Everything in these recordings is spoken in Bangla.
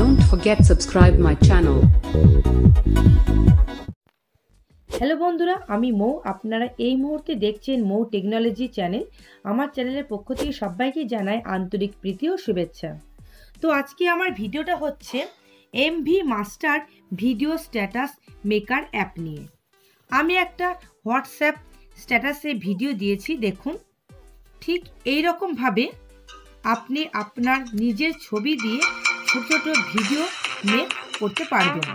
Don't forget subscribe my channel. Hello বন্ধুরা, আমি মৌ। আপনারা এই মুহূর্তে দেখছেন মৌ টেকনোলজি চ্যানেল। আমার চ্যানেলের পক্ষ থেকে সবাইকে জানাই আন্তরিক প্রীতি ও শুভেচ্ছা। তো আজকে আমার ভিডিওটা হচ্ছে MV master video status maker app নিয়ে। আমি একটা হোয়াটসঅ্যাপ স্ট্যাটাসে ভিডিও দিয়েছি, দেখুন। ঠিক এই রকমভাবে আপনি আপনার নিজের ছবি দিয়ে ছোট ছোট ভিডিও মেক করতে পারবেন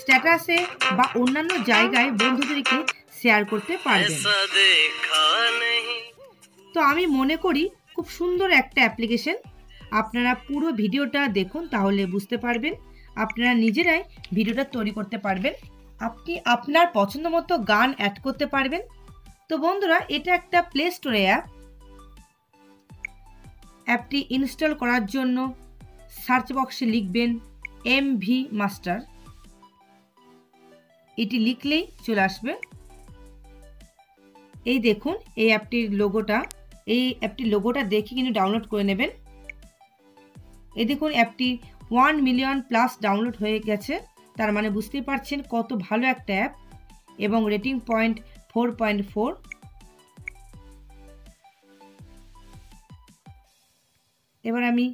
স্ট্যাটাসে বা অন্যান্য জায়গায় বন্ধুদেরকে শেয়ার করতে পারবে তো আমি মনে করি খুব সুন্দর একটা অ্যাপ্লিকেশন আপনারা পুরো ভিডিওটা দেখুন, তাহলে বুঝতে পারবেন। আপনারা নিজেরাই ভিডিওটা তৈরি করতে পারবেন। আপনি আপনার পছন্দ মতো গান অ্যাড করতে পারবেন। তো বন্ধুরা, এটা একটা প্লে স্টোরে অ্যাপ অ্যাপটি ইনস্টল করার জন্য সার্চ বক্সে লিখবেন এম ভি মাস্টার। এটি লিখলেই চলে আসবে। এই দেখুন, এই অ্যাপটির লোগোটা, এই অ্যাপটির লোগোটা দেখে কিন্তু ডাউনলোড করে নেবেন। এই দেখুন, অ্যাপটি ওয়ান মিলিয়ন প্লাস ডাউনলোড হয়ে গেছে। তার মানে বুঝতেই পারছেন কত ভালো একটা অ্যাপ এবং rating point four point four. এবার আমি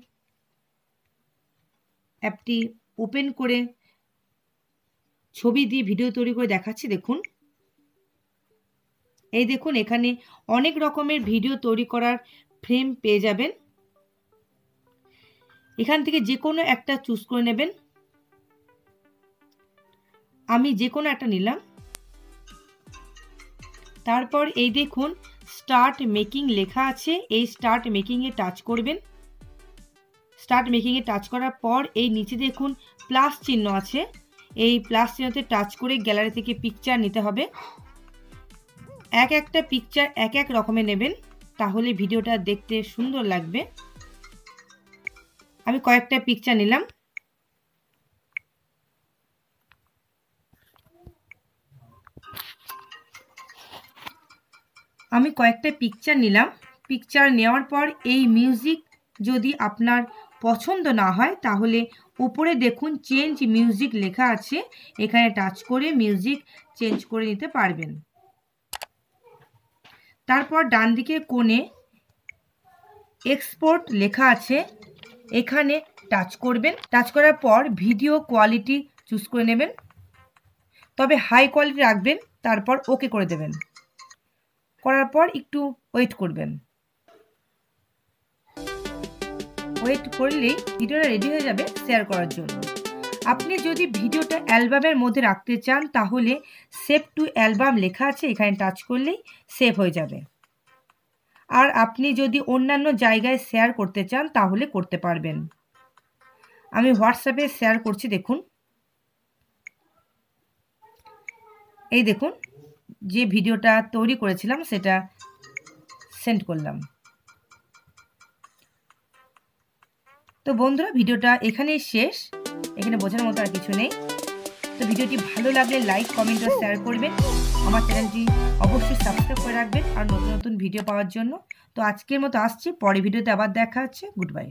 অ্যাপটি ওপেন করে ছবি দিয়ে ভিডিও তৈরি করে দেখাচ্ছি, দেখুন। এই দেখুন, এখানে অনেক রকমের ভিডিও তৈরি করার ফ্রেম পেয়ে যাবেন। এখান থেকে যে কোনো একটা চুজ করে নেবেন। আমি যে কোনো একটা নিলাম। তারপর এই দেখুন স্টার্ট মেকিং লেখা আছে। এই স্টার্ট মেকিংয়ে টাচ করবেন। স্টার্ট মেকিংয়ে টাচ করার পর এই নিচে দেখুন প্লাস চিহ্ন আছে। এই প্লাস চিহ্নতে টাচ করে গ্যালারি থেকে পিকচার নিতে হবে। এক একটা পিকচার এক এক রকমের নেবেন, তাহলে ভিডিওটা দেখতে সুন্দর লাগবে। আমি কয়েকটা পিকচার নিলাম। আমি কয়েকটা পিকচার নিলাম। পিকচার নেওয়ার পর এই মিউজিক যদি আপনার পছন্দ না হয়, তাহলে উপরে দেখুন চেঞ্জ মিউজিক লেখা আছে। এখানে টাচ করে মিউজিক চেঞ্জ করে নিতে পারবেন। তারপর ডান দিকে কোণে এক্সপোর্ট লেখা আছে। এখানে টাচ করবেন। টাচ করার পর ভিডিও কোয়ালিটি চুজ করে নেবেন। তবে হাই কোয়ালিটি রাখবেন, তারপর ওকে করে দেবেন। করার পর একটু ওয়েট করবেন। ওয়েট করলেই ভিডিওটা রেডি হয়ে যাবে শেয়ার করার জন্য। আপনি যদি ভিডিওটা অ্যালবামের মধ্যে রাখতে চান, তাহলে সেভ টু অ্যালবাম লেখা আছে, এখানে টাচ করলেই সেভ হয়ে যাবে। আর আপনি যদি অন্যান্য জায়গায় শেয়ার করতে চান, তাহলে করতে পারবেন। আমি হোয়াটসঅ্যাপে শেয়ার করছি, দেখুন। এই দেখুন, যে ভিডিওটা তৈরি করেছিলাম, সেটা সেন্ড করলাম। তো বন্ধুরা, ভিডিওটা এখানেই শেষ। এখানে বোঝার মতো আর কিছু নেই। তো ভিডিওটি ভালো লাগলে লাইক কমেন্ট আর শেয়ার করবেন। আমার চ্যানেলটি অবশ্যই সাবস্ক্রাইব করে রাখবেন আর নতুন নতুন ভিডিও পাওয়ার জন্য। তো আজকের মতো আসছি। পরে ভিডিওতে আবার দেখা হচ্ছে। Good bye